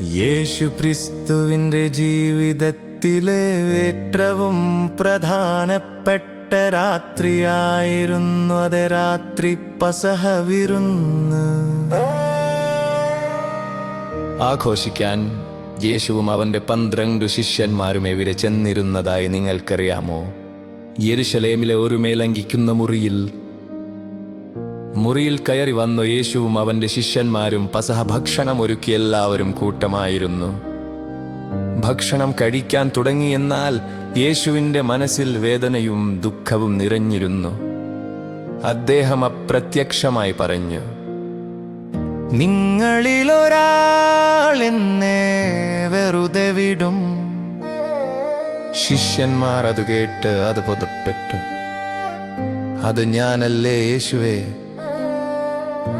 യേശു ക്രിസ്തുവിന്റെ ജീവിതത്തിലെ ഏറ്റവും പ്രധാനപ്പെട്ട രാത്രിയായിരുന്നു അത് രാത്രി പസഹ വിരുന്ന് ആഘോഷിക്കാൻ യേശുവും അവന്റെ പന്ത്രണ്ട് ശിഷ്യന്മാരും എവിടെ ചെന്നിരുന്നതായി നിങ്ങൾക്കറിയാമോ? യെരുശലേമിലെ ഒരു മേലങ്കിക്കുന്ന മുറിയിൽ മുറിയിൽ കയറി വന്നു യേശുവും അവന്റെ ശിഷ്യന്മാരും പസഹ ഭക്ഷണം ഒരുക്കി എല്ലാവരും കൂട്ടമായിരുന്നു. ഭക്ഷണം കഴിക്കാൻ തുടങ്ങിയെന്നാൽ യേശുവിന്റെ മനസ്സിൽ വേദനയും ദുഃഖവും നിറഞ്ഞിരുന്നു. അദ്ദേഹം അപ്രത്യക്ഷമായി പറഞ്ഞു നിങ്ങളിലൊരാൾ എന്നെ വെറുതെ വിടും. ശിഷ്യന്മാർ അത് കേട്ട് അത് പുതപ്പെട്ടു. അത് ഞാനല്ലേ യേശുവേ?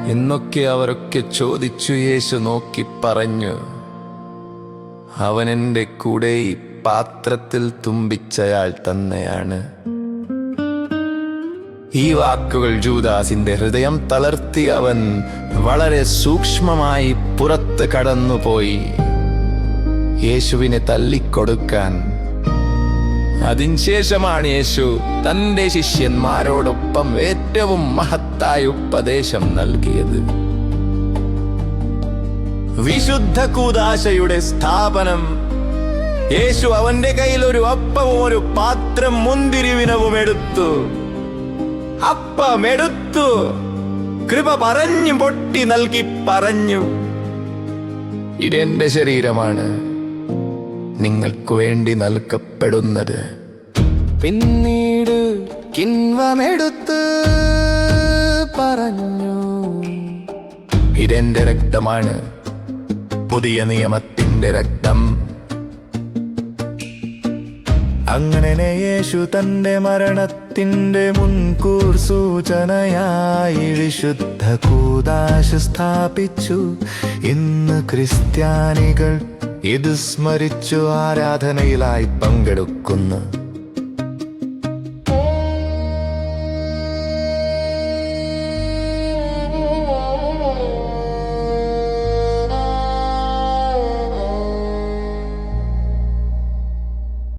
എന്നൊക്കെ അവരൊക്കെ ചോദിച്ചു യേശു നോക്കി പറഞ്ഞു അവൻ എന്റെ കൂടെ ഈ പാത്രത്തിൽ തുമ്പിച്ചയാൾ തന്നെയാണ്. ഈ വാക്കുകൾ ജൂദാസിന്റെ ഹൃദയം തളർത്തി അവൻ വളരെ സൂക്ഷ്മമായി പുറത്ത് കടന്നുപോയി. യേശുവിനെ തല്ലിക്കൊടുക്കാൻ അതിനുശേഷമാണ് യേശു തന്റെ ശിഷ്യന്മാരോടൊപ്പം ഏറ്റവും മഹത്തായ ഉപദേശം നൽകിയത്. വിശുദ്ധ കൂദാശയുടെ സ്ഥാപനം. യേശു അവന്റെ കയ്യിൽ ഒരു അപ്പവും ഒരു പാത്രം മുന്തിരിവിനവും എടുത്തു. അപ്പമെടുത്തു. കൃപ പറഞ്ഞു പൊട്ടി നൽകി പറഞ്ഞു. ഇതെന്റെ ശരീരമാണ്. നിങ്ങൾക്ക് വേണ്ടി നൽകപ്പെടുന്നത്. പിന്നീട് കിൻവമെടുത്ത് പറഞ്ഞു. ഇതെന്റെ രക്തമാണ്. പുതിയ നിയമത്തിന്റെ രക്തം. അങ്ങനെ യേശു തന്റെ മരണത്തിന്റെ മുൻകൂർ സൂചനയായി വിശുദ്ധ കൂതാശ സ്ഥാപിച്ചു. ഇന്ന് ക്രിസ്ത്യാനികൾ ഇത് സ്മരിച്ചു ആരാധനയിലായി പങ്കെടുക്കുന്നു?